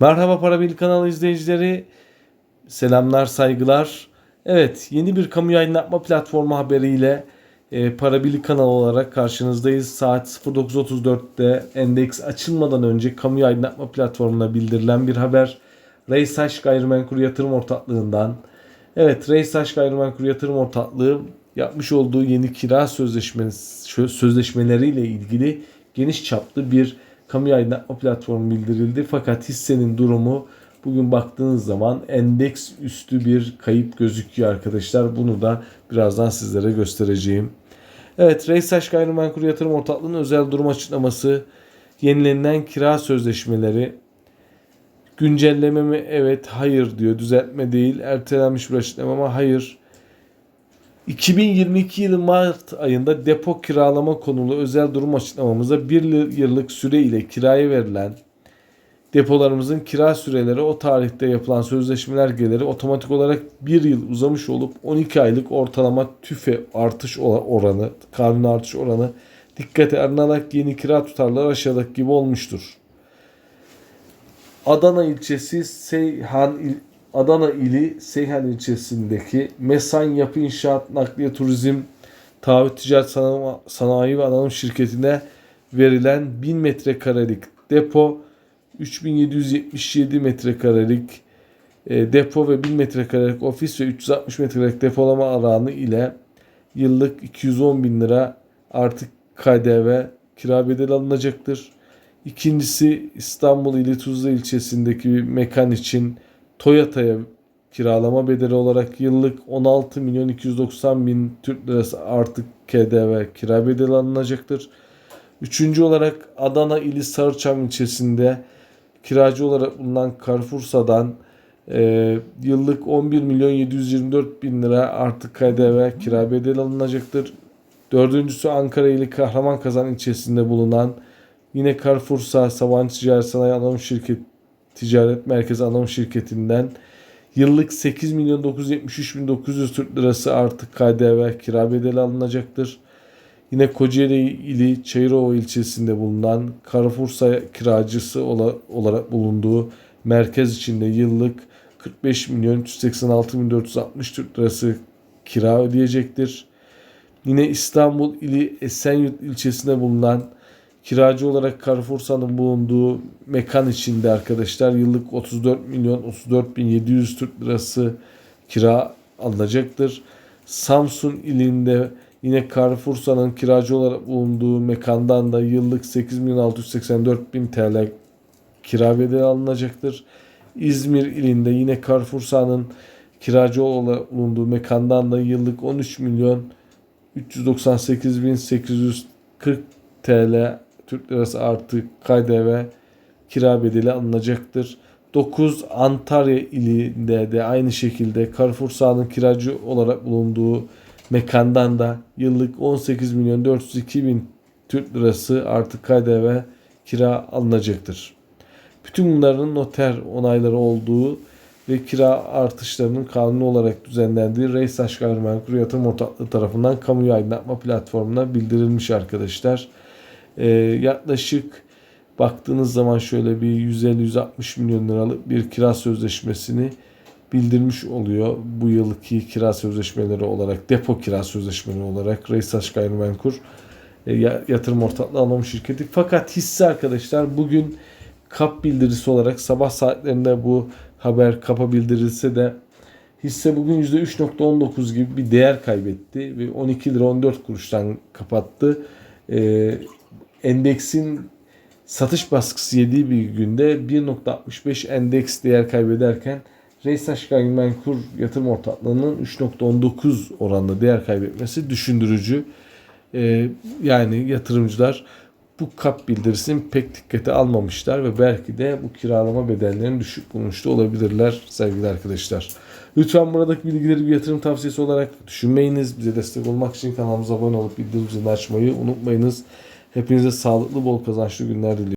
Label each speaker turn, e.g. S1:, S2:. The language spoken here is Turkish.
S1: Merhaba Para Bil kanalı izleyicileri. Selamlar, saygılar. Evet, yeni bir kamu yayınlatma platformu haberiyle e, Para Bil kanalı olarak karşınızdayız. Saat 09.34'te endeks açılmadan önce kamu yayınlatma platformuna bildirilen bir haber. Reysaş Gayrimenkul Yatırım Ortaklığından. Evet, Reysaş Gayrimenkul Yatırım Ortaklığı yapmış olduğu yeni kira sözleşmesi, sözleşmeleriyle ilgili geniş çaplı bir kamu yayınlatma platformu bildirildi. Fakat hissenin durumu bugün baktığınız zaman endeks üstü bir kayıp gözüküyor arkadaşlar. Bunu da birazdan sizlere göstereceğim. Evet Reysaş Gayrimenkul Yatırım Ortaklığı'nın özel durum açıklaması yenilenen kira sözleşmeleri güncelleme mi? Evet hayır diyor. Düzeltme değil. Ertelenmiş bir açıklama ama hayır. 2022 yılı Mart ayında depo kiralama konulu özel durum açıklamamızda bir yıllık süre ile kiraya verilen depolarımızın kira süreleri o tarihte yapılan sözleşmeler geliri otomatik olarak bir yıl uzamış olup 12 aylık ortalama tüfe artış oranı, kanun artış oranı dikkate alınarak yeni kira tutarları aşağıdaki gibi olmuştur. Adana ilçesi Seyhan il, Adana ili Seyhan ilçesindeki Mesan Yapı İnşaat Nakliye Turizm Taahhüt Ticaret Sanayi ve Anonim Şirketi'ne verilen 1000 metrekarelik depo 3777 metrekarelik e, depo ve 1000 metrekarelik ofis ve 360 metrekarelik depolama alanı ile yıllık 210 bin lira artık KDV kira bedeli alınacaktır. İkincisi İstanbul ili Tuzla ilçesindeki bir mekan için Toyota'ya kiralama bedeli olarak yıllık 16 milyon 290 bin Türk lirası artık KDV kira bedeli alınacaktır. Üçüncü olarak Adana ili Sarıçam ilçesinde kiracı olarak bulunan Carrefour'dan e, yıllık 11 milyon 724 bin lira artık KDV kira bedeli alınacaktır. Dördüncüsü Ankara ili Kahraman ilçesinde bulunan yine Carrefour'sa Sabancı Ticaret Sanayi Anonim Şirket Ticaret Merkezi Anonim Şirketi'nden yıllık 8 milyon 973 bin 900 Türk lirası artık KDV kira bedeli alınacaktır. Yine Kocaeli ili Çayırova ilçesinde bulunan Carrefour'sa kiracısı olarak bulunduğu merkez içinde yıllık 45 milyon 386 bin 460 Türk lirası kira ödeyecektir. Yine İstanbul ili Esenyurt ilçesinde bulunan kiracı olarak Carrefour'sanın bulunduğu mekan içinde arkadaşlar yıllık 34 milyon 34 bin 700 Türk lirası kira alınacaktır. Samsun ilinde Yine Carrefour'sanın kiracı olarak bulunduğu mekandan da yıllık 8 milyon 684 bin TL kira bedeli alınacaktır. İzmir ilinde yine Carrefour'sanın kiracı olarak bulunduğu mekandan da yıllık 13 milyon 398 bin 840 TL Türk Lirası artı KDV kira bedeli alınacaktır. 9 Antalya ilinde de aynı şekilde Carrefour sahanın kiracı olarak bulunduğu mekandan da yıllık 18 milyon 402 bin Türk lirası artı KDV kira alınacaktır. Bütün bunların noter onayları olduğu ve kira artışlarının kanuni olarak düzenlendiği Reysaş Gayrimenkul Yatırım Ortaklığı tarafından kamu aydınlatma platformuna bildirilmiş arkadaşlar. Ee, yaklaşık baktığınız zaman şöyle bir 150-160 milyon liralık bir kira sözleşmesini bildirmiş oluyor. Bu yılki kira sözleşmeleri olarak, depo kira sözleşmeleri olarak Reysaş Gayrimenkul e, yatırım ortaklığı anonim şirketi. Fakat hisse arkadaşlar bugün kap bildirisi olarak sabah saatlerinde bu haber kapa bildirilse de hisse bugün %3.19 gibi bir değer kaybetti ve 12 lira 14 kuruştan kapattı. Ee, endeksin satış baskısı yediği bir günde 1.65 endeks değer kaybederken Reysaş Gayrimenkul Yatırım Ortaklığı'nın 3.19 oranında değer kaybetmesi düşündürücü. Ee, yani yatırımcılar bu kap bildirisini pek dikkate almamışlar ve belki de bu kiralama bedellerini düşük bulmuştu olabilirler sevgili arkadaşlar. Lütfen buradaki bilgileri bir yatırım tavsiyesi olarak düşünmeyiniz. Bize destek olmak için kanalımıza abone olup bildirim açmayı unutmayınız. Hepinize sağlıklı bol kazançlı günler diliyorum.